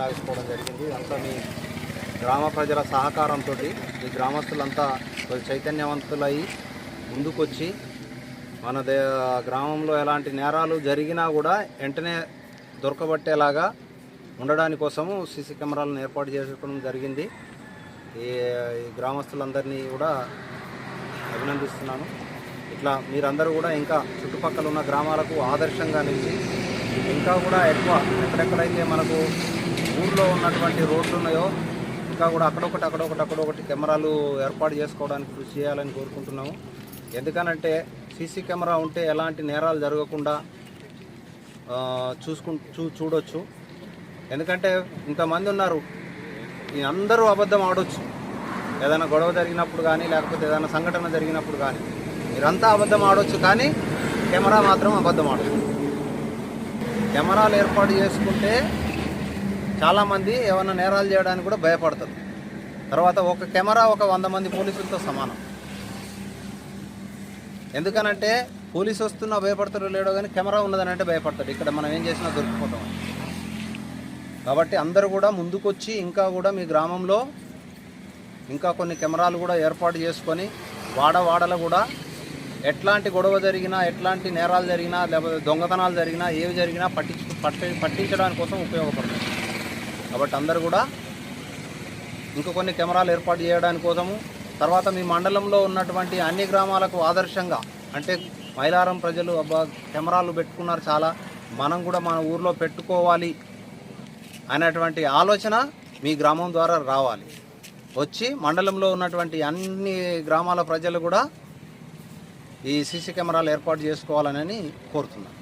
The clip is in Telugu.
లాగేసుకోవడం జరిగింది. అంతా మీ గ్రామ ప్రజల సహకారంతో ఈ గ్రామస్తులంతా కొద్ది చైతన్యవంతులై ముందుకొచ్చి మన దే గ్రామంలో ఎలాంటి నేరాలు జరిగినా కూడా వెంటనే దొరకబట్టేలాగా ఉండడానికి కోసము సీసీ కెమెరాలను ఏర్పాటు చేసుకోవడం జరిగింది. ఈ ఈ గ్రామస్తులందరినీ కూడా అభినందిస్తున్నాను. ఇట్లా మీరందరూ కూడా ఇంకా చుట్టుపక్కల ఉన్న గ్రామాలకు ఆదర్శంగా నిలిచి ఇంకా కూడా ఎక్కువ ఎక్కడెక్కడైతే మనకు ఊర్లో ఉన్నటువంటి రోడ్లు ఉన్నాయో ఇంకా కూడా అక్కడొకటి అక్కడొకటి అక్కడొకటి కెమెరాలు ఏర్పాటు చేసుకోవడానికి కృషి చేయాలని కోరుకుంటున్నాము. ఎందుకనంటే సీసీ కెమెరా ఉంటే ఎలాంటి నేరాలు జరగకుండా చూసుకు చూ చూడొచ్చు. ఎందుకంటే ఇంతమంది ఉన్నారు అందరూ అబద్ధం ఆడొచ్చు. ఏదైనా గొడవ జరిగినప్పుడు కానీ లేకపోతే ఏదైనా సంఘటన జరిగినప్పుడు కానీ మీరంతా అబద్ధం ఆడొచ్చు కానీ కెమెరా మాత్రం అబద్ధం ఆడదు కెమెరాలు ఏర్పాటు చేసుకుంటే చాలామంది ఏమైనా నేరాలు చేయడానికి కూడా భయపడతారు. తర్వాత ఒక కెమెరా ఒక వంద మంది పోలీసులతో సమానం. ఎందుకనంటే పోలీసు వస్తున్నా భయపడతారో లేడో కానీ కెమెరా ఉన్నదని అంటే భయపడతారు. ఇక్కడ మనం ఏం చేసినా దొరికిపోతాం. కాబట్టి అందరూ కూడా ముందుకొచ్చి ఇంకా కూడా మీ గ్రామంలో ఇంకా కొన్ని కెమెరాలు కూడా ఏర్పాటు చేసుకొని వాడ వాడలో కూడా ఎట్లాంటి గొడవ జరిగినా ఎట్లాంటి నేరాలు జరిగినా లేకపోతే దొంగతనాలు జరిగినా ఏవి జరిగినా పట్టించు పట్టి పట్టించడానికి కోసం ఉపయోగపడుతుంది కాబట్టి అందరు కూడా ఇంకా కొన్ని కెమెరాలు ఏర్పాటు చేయడానికి కోసము తర్వాత మీ మండలంలో ఉన్నటువంటి అన్ని గ్రామాలకు ఆదర్శంగా అంటే మైలారం ప్రజలు అబ్బా కెమెరాలు పెట్టుకున్నారు చాలా మనం కూడా మన ఊర్లో పెట్టుకోవాలి అనేటువంటి ఆలోచన మీ గ్రామం ద్వారా రావాలి. వచ్చి మండలంలో ఉన్నటువంటి అన్ని గ్రామాల ప్రజలు కూడా ఈ సీసీ కెమెరాలు ఏర్పాటు చేసుకోవాలని కోరుతున్నాను